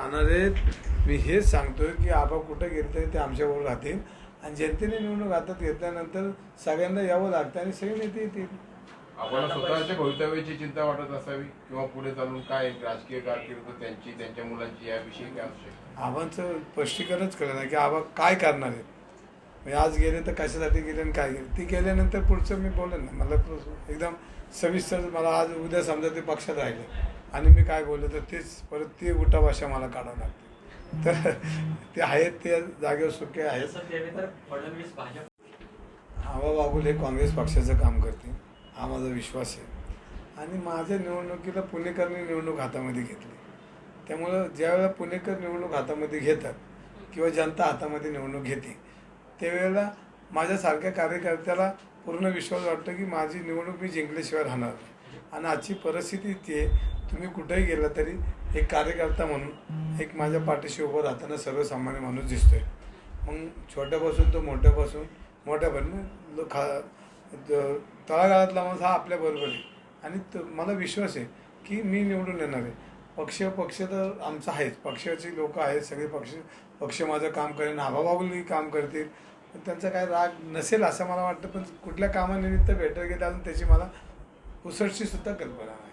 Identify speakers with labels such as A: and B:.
A: राहणारे मी हेच सांगतोय की आबा कुठे गेले तरी ते आमच्याबरोबर राहतील. आणि जनतेने निवडणूक हातात घेतल्यानंतर सगळ्यांना यावं लागतं आणि सगळे नेते येतील.
B: आपण स्वतःच्या भवितव्याची चिंता वाटत असावी किंवा पुढे चालून काय राजकीय कारकीर्द त्यांची त्यांच्या मुलांची याविषयी काय असू शकते
A: आबांचं स्पष्टीकरणच कळलं नाही की आबा काय करणार आहेत. म्हणजे आज गेले तर कशासाठी गेले आणि काय गेले? ती गेल्यानंतर पुढचं मी बोलेन ना. मला एकदम सविस्तर मला आज उद्या समजा ते पक्षात राहिले. आणि मी काय बोललो तर तेच परत ती उठा भाषा मला काढावं लागते. तर ते आहेत ते जागेवर सुखे आहेत. आबा बागुल हे काँग्रेस पक्षाचं काम करते. हा माझा विश्वास आहे. आणि माझ्या निवडणुकीला पुणेकरने निवडणूक हातामध्ये घेतली. त्यामुळं ज्यावेळेला पुणेकर निवडणूक हातामध्ये घेतात किंवा जनता हातामध्ये निवडणूक घेते त्यावेळेला माझ्यासारख्या कार्यकर्त्याला पूर्ण विश्वास वाटतो की माझी निवडणूक मी जिंकल्याशिवाय राहणार नाही. आणि आजची परिस्थिती ती आहे. तुम्ही कुठेही गेला तरी एक कार्यकर्ता म्हणून एक माझ्या पाठीशी उभं राहताना सर्वसामान्य माणूस दिसतोय. मग छोट्यापासून तो मोठ्यापासून मोठ्यापर्यंत लो- खा तळागाळातला माणूस हा आपल्याबरोबर आहे. आणि तो- मला विश्वास आहे की मी निवडून येणार आहे. पक्ष पक्ष तर आमचा आहेच. पक्षाची लोक आहेत सगळे पक्ष पक्ष माझं काम करेन आबाबाबुली काम करतील. त्यांचा काय राग नसेल असं मला वाटतं. पण कुठल्या कामानिमित्त भेटत गेलं अजून त्याची मला उसळशी सुद्धा कल्पना नाही